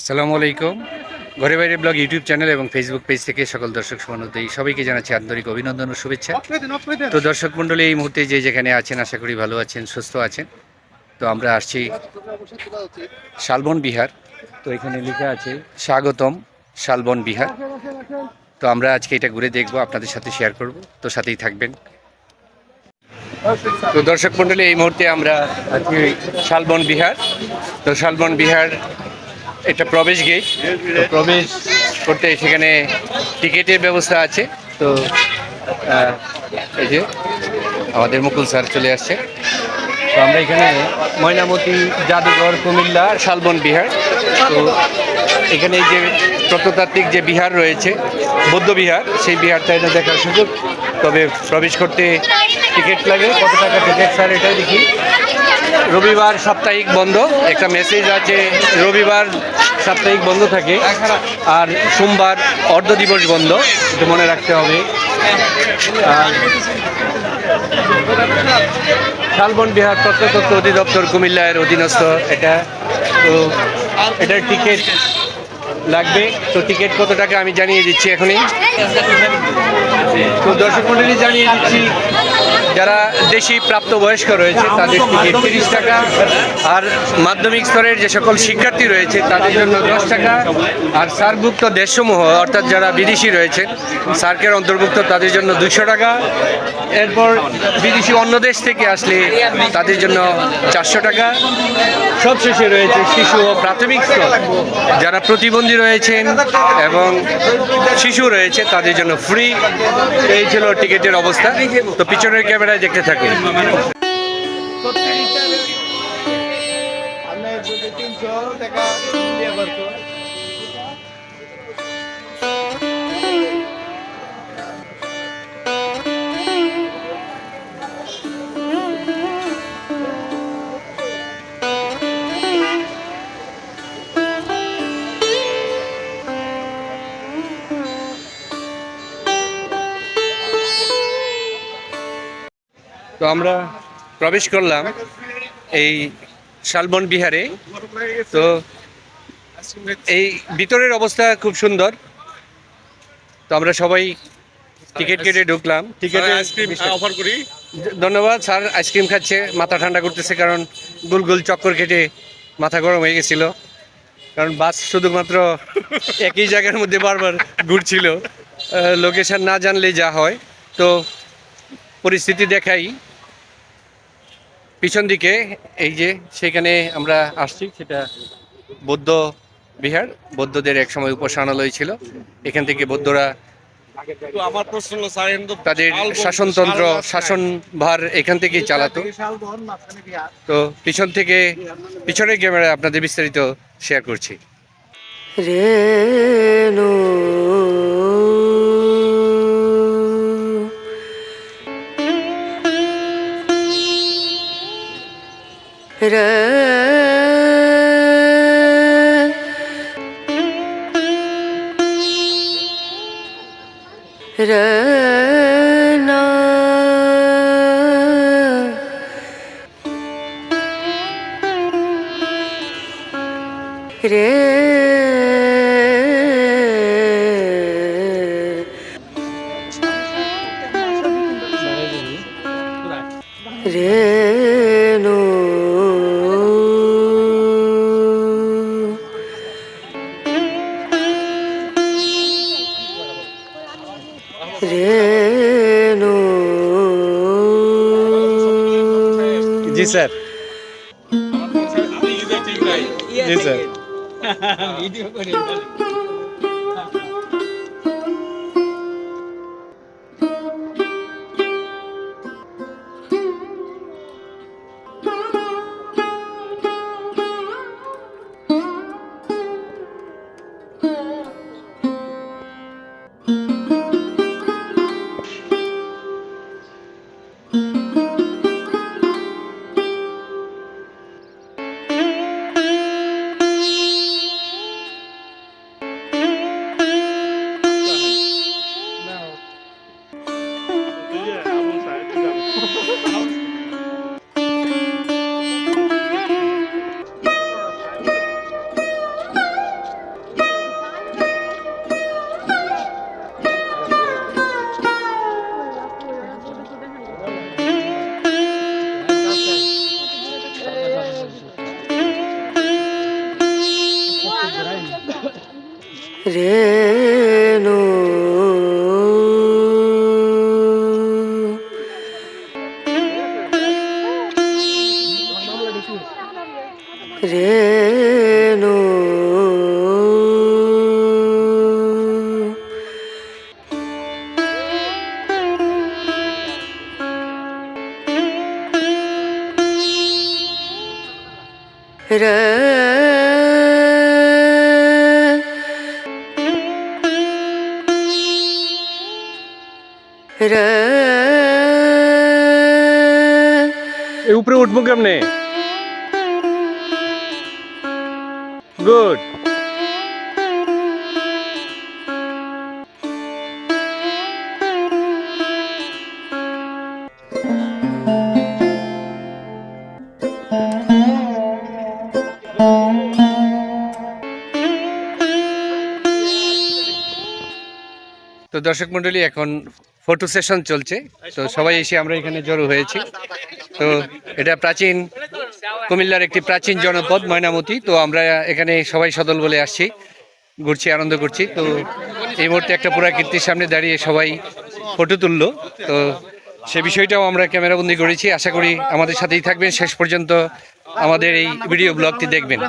আসসালামু আলাইকুম। ঘরে বাইরে ব্লগ, ইউটিউব চ্যানেল এবং ফেসবুক পেজ থেকে সকল দর্শক সমানতেই সবাইকে জানাচ্ছি আন্তরিক অভিনন্দন ও শুভেচ্ছা। তো দর্শক মণ্ডলী, এই মুহূর্তে যে যেখানে আছেন, আশা করি ভালো আছেন, সুস্থ আছেন। তো আমরা আসছি শালবন বিহার। তো এখানে লেখা আছে, স্বাগতম শালবন বিহার। তো আমরা আজকে এটা ঘুরে দেখব, আপনাদের সাথে শেয়ার করব। তো সাথেই থাকবেন। তো দর্শক মণ্ডলী, এই মুহূর্তে আমরা আছি শালবন বিহার। তো শালবন বিহার এটা প্রবেশ গেট তো প্রবেশ করতে সেখানে টিকিটের ব্যবস্থা আছে। তো এই যে আমাদের মুকুল স্যার চলে আসছে। তো আমরা এখানে ময়নামতি, জাদুঘর, কুমিল্লা, শালবন বিহার। তো এখানে এই যে প্রত্নতাত্ত্বিক যে বিহার রয়েছে, বৌদ্ধ বিহার, সেই বিহারটা এটা দেখার সুযোগ। তবে প্রবেশ করতে টিকিট লাগে। কত টাকা টিকিট, স্যার এটাই দেখি। রবিবার সাপ্তাহিক বন্ধ। একটা মেসেজ আছে, রবিবার সাপ্তাহিক বন্ধ থাকে। আর সোমবার অর্ধ দিবস বন্ধ। এটা মনে রাখতে হবে। শালবন বিহার প্রত্নতত্ত্ব অধিদপ্তর কুমিল্লার অধীনস্থ এটা। তো এটার টিকিট লাগবে। তো টিকিট কত টাকা আমি জানিয়ে দিচ্ছি এখনই। তো দর্শক মন্ডলী জানিয়ে দিচ্ছি। যারা দেশি প্রাপ্তবয়স্ক রয়েছে তাদের টিকিট তিরিশ টাকা আর মাধ্যমিক স্তরের যে সকল শিক্ষার্থী রয়েছে তাদের জন্য দশ টাকা। আর সার্কভুক্ত দেশসমূহ অর্থাৎ যারা বিদেশি রয়েছে সার্কের অন্তর্ভুক্ত তাদের জন্য দুশো টাকা। এরপর বিদেশি অন্য দেশ থেকে আসলে তাদের জন্য চারশো টাকা। সবশেষে রয়েছে শিশু ও প্রাথমিক স্তর। যারা প্রতিবন্ধী রয়েছেন এবং শিশু রয়েছে তাদের জন্য ফ্রি এই ছিল টিকিটের অবস্থা। তো পিছনের ক্যামেরায় দেখতে দুটো তিনশো টাকা তো আমরা প্রবেশ করলাম এই শালবন বিহারে। তো এই ভিতরের অবস্থা খুব সুন্দর। তো আমরা সবাই টিকিট কেটে ঢুকলাম। টিকিটে আইসক্রিম অফার করি। ধন্যবাদ স্যার আইসক্রিম খাচ্ছে মাথা ঠান্ডা করতেছে কারণ গুল গুল চক্কর কেটে মাথা গরম হয়ে গেছিল। কারণ বাস শুধুমাত্র একই জায়গার মধ্যে বারবার ঘুরছিল। লোকেশন না জানলেই যা হয়। তো পরিস্থিতি দেখাই। পিছন দিকে এই যে সেখানে আমরা আসছি সেটা বৌদ্ধ বিহার। বৌদ্ধদের এক সময় উপাসনালয় ছিল। এখান থেকে বৌদ্ধরা আমার প্রশ্ন তাদের শাসনতন্ত্র শাসন ভার এখান থেকেই চালাতো। তো পিছন থেকে পিছনের ক্যামেরায় আপনাদের বিস্তারিত শেয়ার করছি। রেণু রে। রনা রে। রেণু জি স্যার। জি স্যার। রেণু রেণু রে এই উপরে উঠবো কেমনে? গুড তো দর্শক মণ্ডলী এখন ফটো সেশন চলছে। তো সবাই এসে আমরা এখানে জড়ো হয়েছি। তো এটা প্রাচীন কুমিল্লার একটি প্রাচীন জনপদ ময়নামতি। তো আমরা এখানে সবাই সদল বলে আসছি। ঘুরছি আনন্দ করছি। তো এই মুহূর্তে একটা পুরাকীর্তির সামনে দাঁড়িয়ে সবাই ফটো তুললো। তো সে বিষয়টাও আমরা ক্যামেরাবন্দি করেছি। আশা করি আমাদের সাথেই থাকবেন। শেষ পর্যন্ত আমাদের এই ভিডিও ব্লগটি দেখবেন।